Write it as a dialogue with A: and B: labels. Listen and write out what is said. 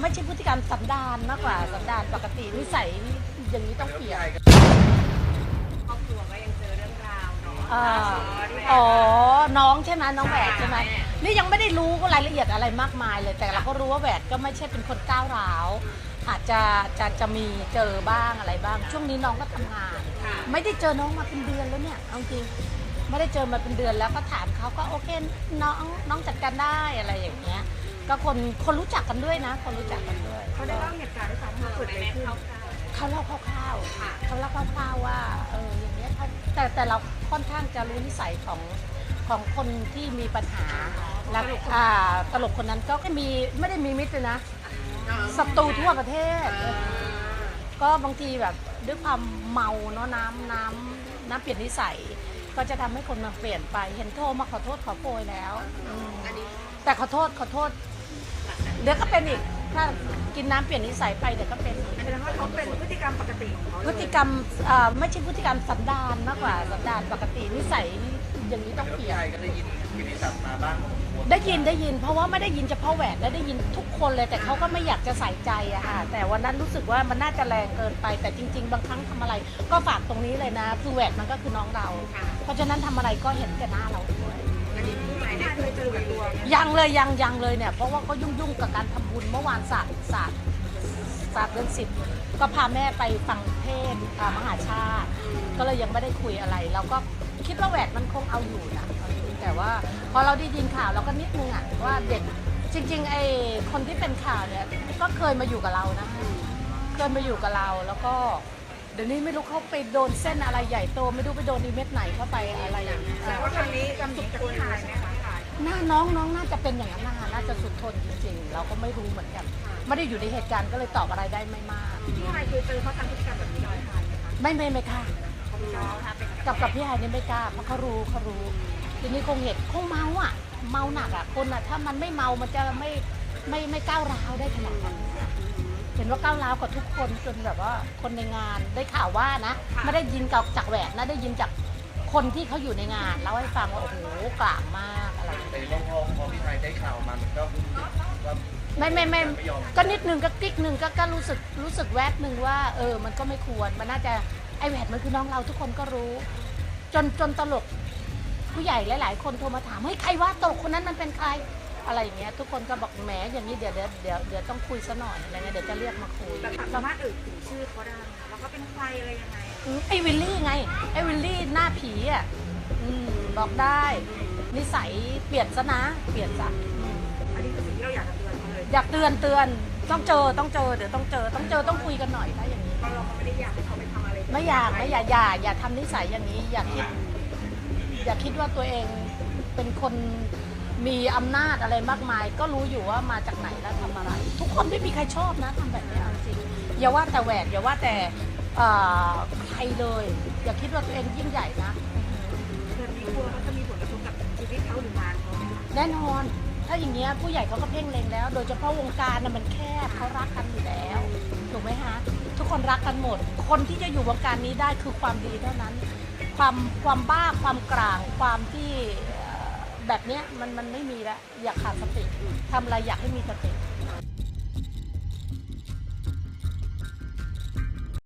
A: ไม่ใช่พฤติกรรมสันดานมากกว่าสันดานปกตินิสัยอย่างนี้ต้องเปลี่ยน
B: ครอบครัวก็ยังเจอเรื่องราวเนาะ
A: อ่า
B: ที่
A: อ๋อ น้องใช่ไหมน้องแหวด
B: ค่ะ
A: ใช่ไหม
B: แม่
A: นี่ยังไม่ได้รู้รายละเอียดอะไรมากมายเลย แต่เราก็รู้ว่าแหวดก็ไม่ใช่เป็นคนก้าวร้าวอาจจะจะจะมีเจอบ้างอะไรบ้าง ช่วงนี้น้องก็ทำงาน
B: ค่ะ
A: ไม่ได้เจอน้องมาเป็นเดือนแล้วเนี่ยเอาจริงไม่ได้เจอมาเป็นเดือนแล้วก็ถามเขาก็โอเคน้องน้องจัดการได้อะไรอย่างเงี้ย ก็คนคนรู้จักกันด้วยนะ คนรู้จักกันด้วย
B: เขาได้เล่าเหตุการณ์ให้ฟังว่าเกิดอะไรขึ้น
A: เขาเล่าคร่าว
B: ค่ะ
A: ๆเขาเล่าคร่าวๆว่าเอออย่างเงี้ยเขาแต่แต่เราค่อนข้างจะรู้นิสัยของของคนที่มีปัญหาแล้วอ่าตลกคนนั้นก็มีไม่ได้มีมิตรเลยนะศัตรูทั่วประเทศ ก็บางทีแบบด้วยความเมาเนาะน้ำน้ำน้ำเปลี่ยนนิสัย ก็จะทำให้คนมาเปลี่ยนไป เห็นโทรมาขอโทษขอโพยแล้วอืม
B: อันนี้
A: แต่ขอโทษขอโทษ เดี๋ยวก็เป็นอีก ถ้ากินน้ำเปลี่ยนนิสัยไปเดี๋ยวก็เป็นอีก
B: แสดงว่าเขาเป็นพฤติกรรมปกติของเขา
A: พฤติกรรมเอ่อไม่ใช่พฤติกรรมสันดานมากกว่าสันดานปกตินิสัยอย่างนี้ต้องเปลี่ยน
C: ก็ได้ยินกิติศัพท์มาบ้าง
A: ได้ยินได้ยินเพราะว่าไม่ได้ยินเฉพาะแหวนและได้ยินทุกคนเลยแต่เขาก็ไม่อยากจะใส่ใจอะค่ะแต่วันนั้นรู้สึกว่ามันน่าจะแรงเกินไป แต่จริง ๆ บางครั้งทำอะไร ก็ฝากตรงนี้เลยนะคือแหวนมันก็คือน้องเรา
B: ค่ะ
A: เพราะฉะนั้นทำอะไรก็เห็นแก่หน้าเรา ยังเลยยังยังเลยเนี่ย เพราะว่าก็ยุ่งยุ่งๆกับการทำบุญเมื่อวานศาสตร์ศาสตร์ศาสตร์เดือนสิบก็พาแม่ไปฟังเทศมหาชาติ ก็เลยยังไม่ได้คุยอะไร เราก็คิดว่าแหวนมันคงเอาอยู่นะแต่ว่าพอเราได้ยินข่าวเราก็นิดนึงอะว่าเด็กจริงๆไอ้คนที่เป็นข่าวเนี่ยก็เคยมาอยู่กับเรานะเคยมาอยู่กับเราแล้วก็เดี๋ยวนี้ไม่รู้เขาไปโดนเส้นอะไรใหญ่โต ไม่รู้ไปโดนอีเม็ดไหนเข้าไปอะไรอย่างเงี้ย
B: แสดงว่าครั้งนี้กำสุดคนหายไหมคะ
A: หน้าน้องน้องน่าจะเป็นอย่างนั้นนะคะน่าจะสุดทนจริงๆ เราก็ไม่รู้เหมือนกัน ไม่ได้อยู่ในเหตุการณ์ก็เลยตอบอะไรได้ไม่มาก
B: พี่ชายเคยเจอเขาทำพฤติกรรมแบบนี้น้อยทานไหมคะ
A: ไม่ไม่ไม่ค่ะ
B: เขาทำเป็น
A: กับกับพี่ไฮนี่ไม่กล้าเพราะเขารู้เขารู้ ทีนี้คงเหตุคงเมาอะ เมาหนักอะคนอะถ้ามันไม่เมามันจะไม่ไม่ไม่ก้าวร้าวได้ขนาดนั้นเห็นว่าก้าวร้าวกับทุกคนจนแบบว่าคนในงานได้ข่าวว่านะไม่ได้ยินกับจากแหวนนะได้ยินจากคนที่เขาอยู่ในงานเล่าให้ฟังว่าโอ้โหกลางมาก อะไรอย่างเงี้ย
C: แต่ว่าพอพอพี่ไทยได้ข่าวมามันก็ว่า
A: ไม่ไม่ไม่
C: ไม่ยอม
A: ก็นิดนึงก็กิ๊กหนึ่งก็ก็รู้สึกรู้สึกแวบหนึ่งว่า เออ มันก็ไม่ควร มันน่าจะไอแหวนมันคือน้องเราทุกคนก็รู้ จนจนตลกผู้ใหญ่หลาย ๆ คนโทรมาถามเฮ้ยใครว่าตลกคนนั้นมันเป็นใครอะไรอย่างเงี้ยทุกคนก็บอกแหมอย่างนี้เดี๋ยวเดี๋ยวเดี๋ยวเดี๋ยวต้องคุยซะหน่อยอะไรเงี้ยเดี๋ยวจะเรียกมาคุย
B: แต่สามารถเอ่ยถึงชื่อเขาได้ไหมคะว่าเขาเป็นใครอะไรยังไง
A: อืมไอวิลลี่ไงไอวิลลี่หน้าผีอะอืมบอกได้ นิสัยเปลี่ยนซะนะ เปลี่ยนซะอืม
B: อันนี้คือสิ่งที่เราอยากจะเตือนเขาเลย
A: อยากเตือนเตือนต้องเจอต้องเจอเดี๋ยวต้องเจอต้องเจอต้องคุยกันหน่อยถ้าอย่างนี้
B: เพราะเราก็ไม่ได้อยากให้เขาไปทำอะไร
A: ไม่อยากไม่อยากอย่าอย่าทำนิสัยอย่างนี้ อย่าคิด อย่าคิดว่าตัวเองเป็นคนมีอำนาจอะไรมากมาย ก็รู้อยู่ว่ามาจากไหนแล้วทำอะไร ทุกคนไม่มีใครชอบนะทำแบบนี้เอาจริงอย่าว่าแต่แหวนอย่าว่าแต่เอ่อใครเลย อย่าคิดว่าตัวเองยิ่งใหญ่นะ
B: เดือนนี้กลัวเขาจะมีผลกระ ที่เขาหรืองานเขาไหมคะ
A: แน่นอน ถ้าอย่างเงี้ยผู้ใหญ่เขาก็เพ่งเล็งแล้ว โดยเฉพาะวงการน่ะมันแคบเขารักกันอยู่แล้วถูกไหมฮะทุกคนรักกันหมด คนที่จะอยู่วงการนี้ได้คือความดีเท่านั้น ความความบ้าความกลางความที่เอ่อแบบเนี้ยมันมันไม่มีแล้วอยากขาดสติทำอะไรอยากให้มีสติ